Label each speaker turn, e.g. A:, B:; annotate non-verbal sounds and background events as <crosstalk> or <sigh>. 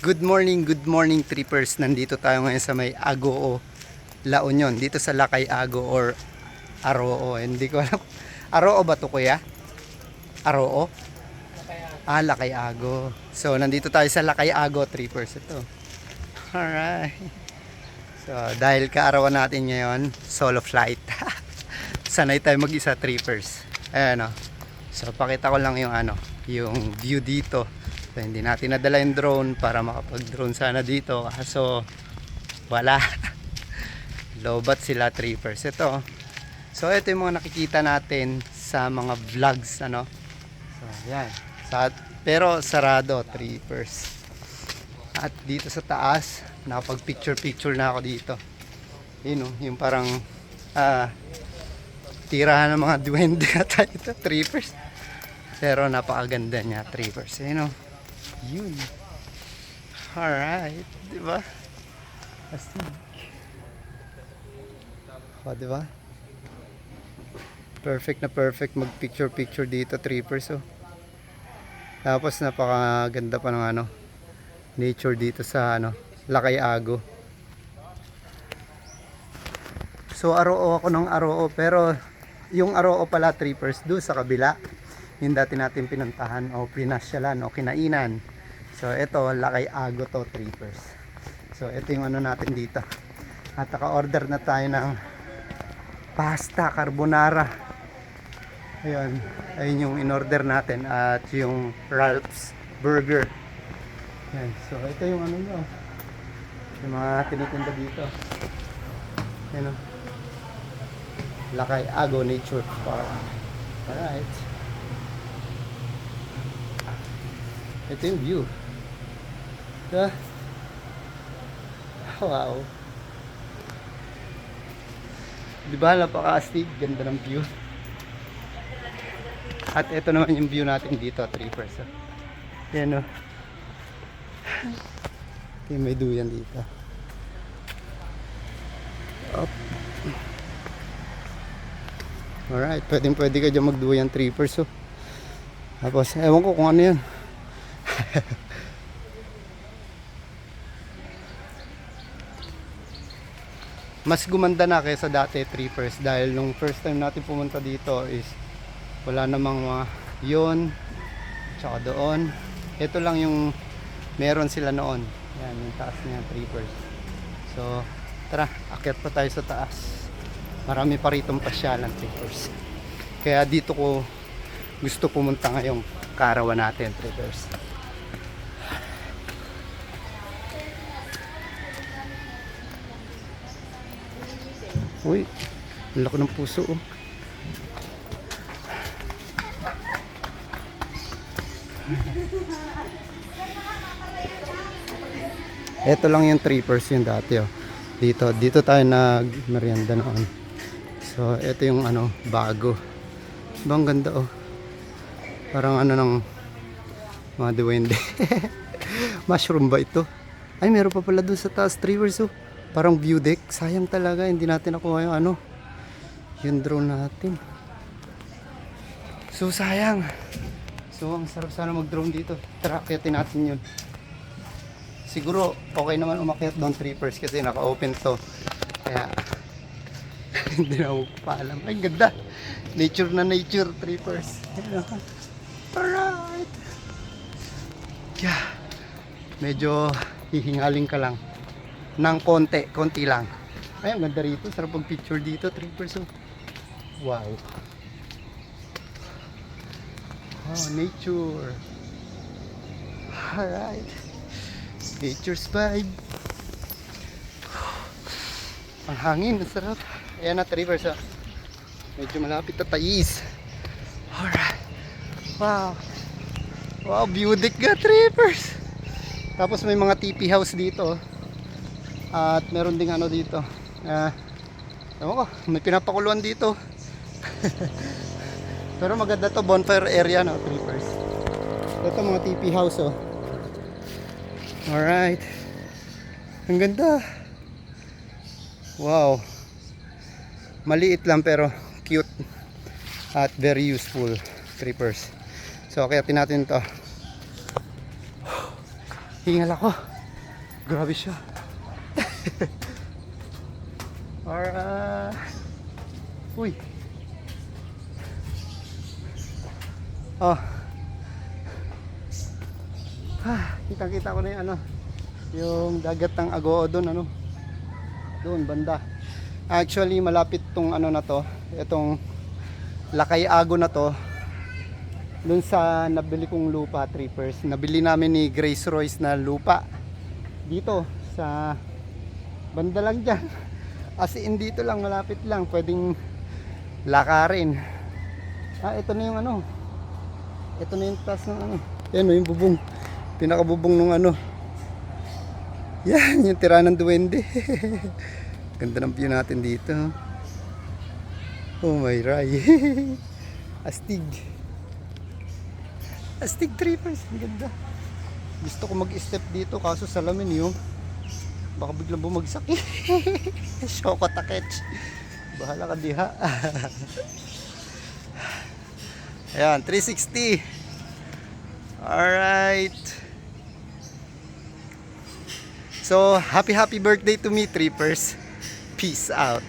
A: Good morning, good morning trippers. Nandito tayo ngayon sa may Agoo, La Union. Dito sa Lakay Ago or Aroo. Hindi ko alam. <laughs> Aroo ba to kuya? Aroo? Ah, Lakay Ago. So, nandito tayo sa Lakay Ago trippers. Ito. Alright. So, dahil kaarawan natin ngayon, solo flight. <laughs> Sanay tayo mag-isa trippers. Ayan o. So, pakita ko lang yung ano, yung view dito. So, hindi natin nadala yung drone para makapag-drone sana dito. Kaso, wala. <laughs> Lobat sila trippers. Ito. So, ito yung mga nakikita natin sa mga vlogs, ano. So, yan. Sa, pero, sarado, trippers. At dito sa taas, nakapag-picture-picture na ako dito. Yun, oh, yung parang, ah, tirahan ng mga <laughs> duwende ata ito, trippers. Pero napakaganda niya, trippers. Yun, oh. Yun. Alright. Di ba? Astig. O, di ba? Perfect na perfect mag-picture-picture dito, trippers, oh. Tapos napakaganda pa ng ano, nature dito sa ano, Lakay Ago. So aroo ako ng aroo pero yung aroo pala trippers do sa kabila. Yung dati natin pinuntahan o pinasyalan o kinainan. So ito Lakay Ago to trippers. So ito yung ano natin dito. At naka-order na tayo ng pasta carbonara. Ayun, ayun yung in-order natin at yung Ralph's Burger. Yan. So, ito yung ano nyo. Yung mga tinitinda dito. Yan o. Lakay Ago Nature Park. Alright. Ito yung view. Diba? <laughs> Wow. Di ba napaka-astig? Ganda ng view. At ito naman yung view natin dito, trippers. Oh. Yan <laughs> o. Yung may duyan dito. Up. Alright, pwedeng pwede ka dyan magduyan trippers. Oh. Tapos, ewan ko kung ano yan. <laughs> Mas gumanda na kaysa dati trippers dahil nung first time natin pumunta dito is wala namang mga yun tsaka doon. Ito lang yung meron sila noon. Yan yung taas niya trippers. So tara akyat pa tayo sa taas. Marami pa ritong pasyalan trippers. Kaya dito ko gusto pumunta ngayong karawan natin trippers uy ang laki ng puso oh Ito lang yung trippers yung dati oh. Dito, dito tayo nag merienda noon. So, ito yung ano, bago. Diba ang ganda oh. Parang ano ng mga duwende. <laughs> Mushroom ba ito? Ay, meron pa pala doon sa taas trippers oh. Parang view deck. Sayang talaga, hindi natin nakuha yung ano. Yung drone natin. So, sayang. So, ang sarap sana mag-drone dito. Tara, akyatin natin yun. Siguro, okay naman umakyat doon trippers kasi naka-open to. Kaya, <laughs> hindi na ako paalam. Ay, ganda. Nature na nature, trippers. Alright. Yeah. Medyo hihingaling ka lang. Nang konti, konti lang. Ay, ang ganda rito. Sarap pag-picture dito, trippers. Oh. Wow. Oh, nature. Alright. Nature's vibe. Ang hangin, ang sarap. Ayan na, Trivers. Oh. Medyo malapit na Tais. Alright. Wow. Wow, deck nga, Trivers. Tapos may mga TP house dito. At meron ding ano dito. Ah, ewan ko, may pinapakuluan dito. <laughs> Pero maganda to, bonfire area, no, Trivers. Ito mga TP house, oh. Alright. Ang ganda. Wow. Maliit lang pero cute. At very useful. Trippers. So, kaya natin to. Hingal ako. Grabe siya. <laughs> Alright. Uy. Oh. Ah, kita-kita ko na yung ano, yung dagat ng Agoo doon ano. Doon banda. Actually, malapit tong ano na to, itong Lakay Ago na to. Doon sa nabili kong lupa, trippers. Nabili namin ni Grace Royce na lupa. Dito sa banda lang dyan. As in dito lang, malapit lang. Pwedeng lakarin. Ah, ito na yung ano. Ito na yung taas ng ano. Yan o, yung bubong. Pinakabubong nung ano. Yan, yung tira ng duwende. <laughs> Ganda ng view natin dito. Oh my ray. <laughs> Astig. Astig trippers. Ang ganda. Gusto ko mag-step dito kaso salamin yung baka biglang bumagsak. <laughs> Shoko takech. Bahala ka diha. <laughs> Ayan, 360. Alright. So, happy happy birthday to me, trippers. Peace out.